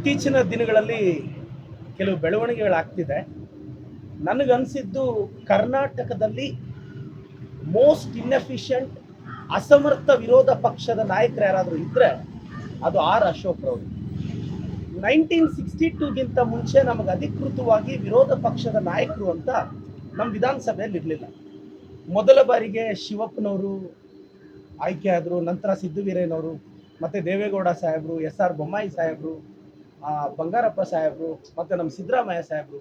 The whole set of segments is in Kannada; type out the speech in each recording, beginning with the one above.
ಇತ್ತೀಚಿನ ದಿನಗಳಲ್ಲಿ ಕೆಲವು ಬೆಳವಣಿಗೆಗಳಾಗ್ತಿದೆ. ನನಗನ್ಸಿದ್ದು ಕರ್ನಾಟಕದಲ್ಲಿ ಮೋಸ್ಟ್ ಇನ್ಎಫಿಷಿಯಂಟ್ ಅಸಮರ್ಥ ವಿರೋಧ ಪಕ್ಷದ ನಾಯಕರು ಯಾರಾದರೂ ಇದ್ದರೆ ಅದು ಆರ್ ಅಶೋಕ್ ರವರು. ನೈನ್ಟೀನ್ ಸಿಕ್ಸ್ಟಿ ಟೂಗಿಂತ ಮುಂಚೆ ನಮಗೆ ಅಧಿಕೃತವಾಗಿ ವಿರೋಧ ಪಕ್ಷದ ನಾಯಕರು ಅಂತ ನಮ್ಮ ವಿಧಾನಸಭೆಯಲ್ಲಿ ಇರಲಿಲ್ಲ. ಮೊದಲ ಬಾರಿಗೆ ಶಿವಪ್ಪನವರು ಆಯ್ಕೆ ಆದರು, ನಂತರ ಸಿದ್ದುವೀರೇನವರು ಮತ್ತು ದೇವೇಗೌಡ ಸಾಹೇಬರು, ಎಸ್ ಆರ್ ಬೊಮ್ಮಾಯಿ ಸಾಹೇಬರು ಆ, ಬಂಗಾರಪ್ಪ ಸಾಹೇಬ್ರು ಮತ್ತು ನಮ್ಮ ಸಿದ್ದರಾಮಯ್ಯ ಸಾಹೇಬ್ರು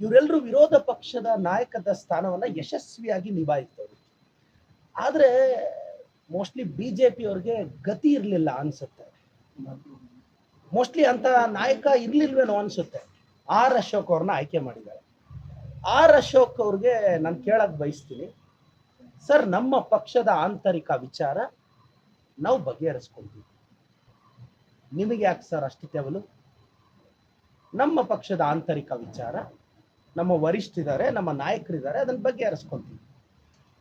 ಇವರೆಲ್ಲರೂ ವಿರೋಧ ಪಕ್ಷದ ನಾಯಕದ ಸ್ಥಾನವನ್ನು ಯಶಸ್ವಿಯಾಗಿ ನಿಭಾಯಿಸ್ತವರು ಆದರೆ ಮೋಸ್ಟ್ಲಿ ಬಿ ಜೆ ಪಿಯವ್ರಿಗೆ ಗತಿ ಇರಲಿಲ್ಲ ಅನಿಸುತ್ತೆ. ಮೋಸ್ಟ್ಲಿ ಅಂತ ನಾಯಕ ಇರ್ಲಿಲ್ವೇನೋ ಅನಿಸುತ್ತೆ. ಆರ್ ಅಶೋಕ್ ಅವ್ರನ್ನ ಆಯ್ಕೆ ಮಾಡಿದ್ದಾರೆ. ಆರ್ ಅಶೋಕ್ ಅವ್ರಿಗೆ ನಾನು ಕೇಳಕ್ ಬಯಸ್ತೀನಿ ಸರ್ ನಮ್ಮ ಪಕ್ಷದ ಆಂತರಿಕ ವಿಚಾರ ನಾವು ಬಗೆಹರಿಸ್ಕೊಳ್ತೀವಿ ನಿಮಗೆ ಯಾಕೆ ಸರ್ ಅಷ್ಟು ತೆವಲು? ನಮ್ಮ ಪಕ್ಷದ ಆಂತರಿಕ ವಿಚಾರ, ನಮ್ಮ ವರಿಷ್ಠರಿದ್ದಾರೆ, ನಮ್ಮ ನಾಯಕರಿದ್ದಾರೆ, ಅದನ್ನ ಬಗೆಹರಿಸ್ಕೊಂತೀವಿ.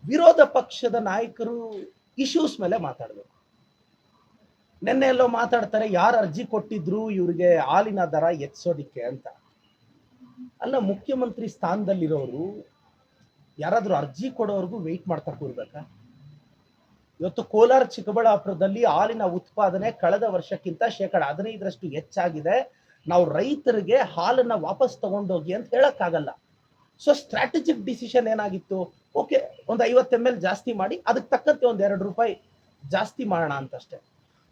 ವಿರೋಧ ಪಕ್ಷದ ನಾಯಕರು ಇಶ್ಯೂಸ್ ಮೇಲೆ ಮಾತಾಡಬೇಕು. ನಿನ್ನೆ ಎಲ್ಲೋ ಮಾತಾಡ್ತಾರೆ, ಯಾರು ಅರ್ಜಿ ಕೊಟ್ಟಿದ್ರು ಇವ್ರಿಗೆ ಹಾಲಿನ ದರ ಹೆಚ್ಚೋದಿಕ್ಕೆ ಅಂತ. ಅಲ್ಲ, ಮುಖ್ಯಮಂತ್ರಿ ಸ್ಥಾನದಲ್ಲಿರೋರು ಯಾರಾದ್ರೂ ಅರ್ಜಿ ಕೊಡೋರ್ಗು ವೆಯ್ಟ್ ಮಾಡ್ತಾ ಕೂರ್ಬೇಕಾ? ಇವತ್ತು ಕೋಲಾರ ಚಿಕ್ಕಬಳ್ಳಾಪುರದಲ್ಲಿ ಹಾಲಿನ ಉತ್ಪಾದನೆ ಕಳೆದ ವರ್ಷಕ್ಕಿಂತ ಶೇಕಡ ಹದಿನೈದರಷ್ಟು ಹೆಚ್ಚಾಗಿದೆ. ನಾವು ರೈತರಿಗೆ ಹಾಲನ್ನ ವಾಪಸ್ ತಗೊಂಡೋಗಿ ಅಂತ ಹೇಳಕ್ಕಾಗಲ್ಲ. ಸೊ ಸ್ಟ್ರಾಟಜಿಕ್ ಡಿಸಿಷನ್ ಏನಾಗಿತ್ತು? ಓಕೆ ಒಂದು ಐವತ್ತು ಎಂ ಎಲ್ ಜಾಸ್ತಿ ಮಾಡಿ ಅದಕ್ಕೆ ತಕ್ಕಂತೆ ಒಂದು ಎರಡು ರೂಪಾಯಿ ಜಾಸ್ತಿ ಮಾಡೋಣ ಅಂತಷ್ಟೇ.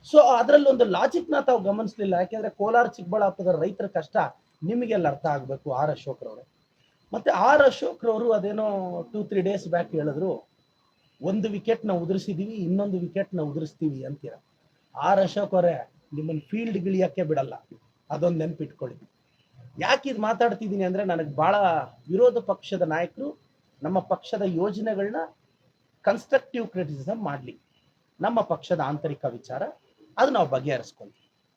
ಸೊ ಅದರಲ್ಲಿ ಒಂದು ಲಾಜಿಕ್ನ ತಾವು ಗಮನಿಸಲಿಲ್ಲ. ಯಾಕೆಂದ್ರೆ ಕೋಲಾರ, ಚಿಕ್ಕಬಳ್ಳಾಪುರದ ರೈತರ ಕಷ್ಟ ನಿಮಗೆಲ್ಲ ಅರ್ಥ ಆಗಬೇಕು, ಆರ್ ಅಶೋಕ್ರವ್ರೆ ಮತ್ತೆ ಆರ್ ಅಶೋಕ್ರವರು ಅದೇನೋ ಟೂ ತ್ರೀ ಡೇಸ್ ಬ್ಯಾಕ್ ಹೇಳಿದ್ರು, ಒಂದು ವಿಕೆಟ್ನ ಉದುರಿಸಿದೀವಿ, ಇನ್ನೊಂದು ವಿಕೆಟ್ನ ಉದುರಿಸ್ತೀವಿ ಅಂತೀರ. ಆರ್ ಅಶೋಕ್ ಅವರೇ ಫೀಲ್ಡ್ ಗಿಳಿಯಕ್ಕೆ ಬಿಡಲ್ಲ. ಅದೊಂದು ನೆನ್ಪಿಟ್ಕೊಳ್ಳಿ. ಯಾಕೆ ಇದು ಮಾತಾಡ್ತಿದ್ದೀನಿ ಅಂದರೆ ನನಗೆ ಭಾಳ ವಿರೋಧ ಪಕ್ಷದ ನಾಯಕರು ನಮ್ಮ ಪಕ್ಷದ ಯೋಜನೆಗಳನ್ನ ಕನ್ಸ್ಟ್ರಕ್ಟಿವ್ ಕ್ರಿಟಿಸಿಸಮ್ ಮಾಡಲಿ. ನಮ್ಮ ಪಕ್ಷದ ಆಂತರಿಕ ವಿಚಾರ, ಅದು ನಾವು ಬಗೆಹರಿಸ್ಕೊಂತೀವಿ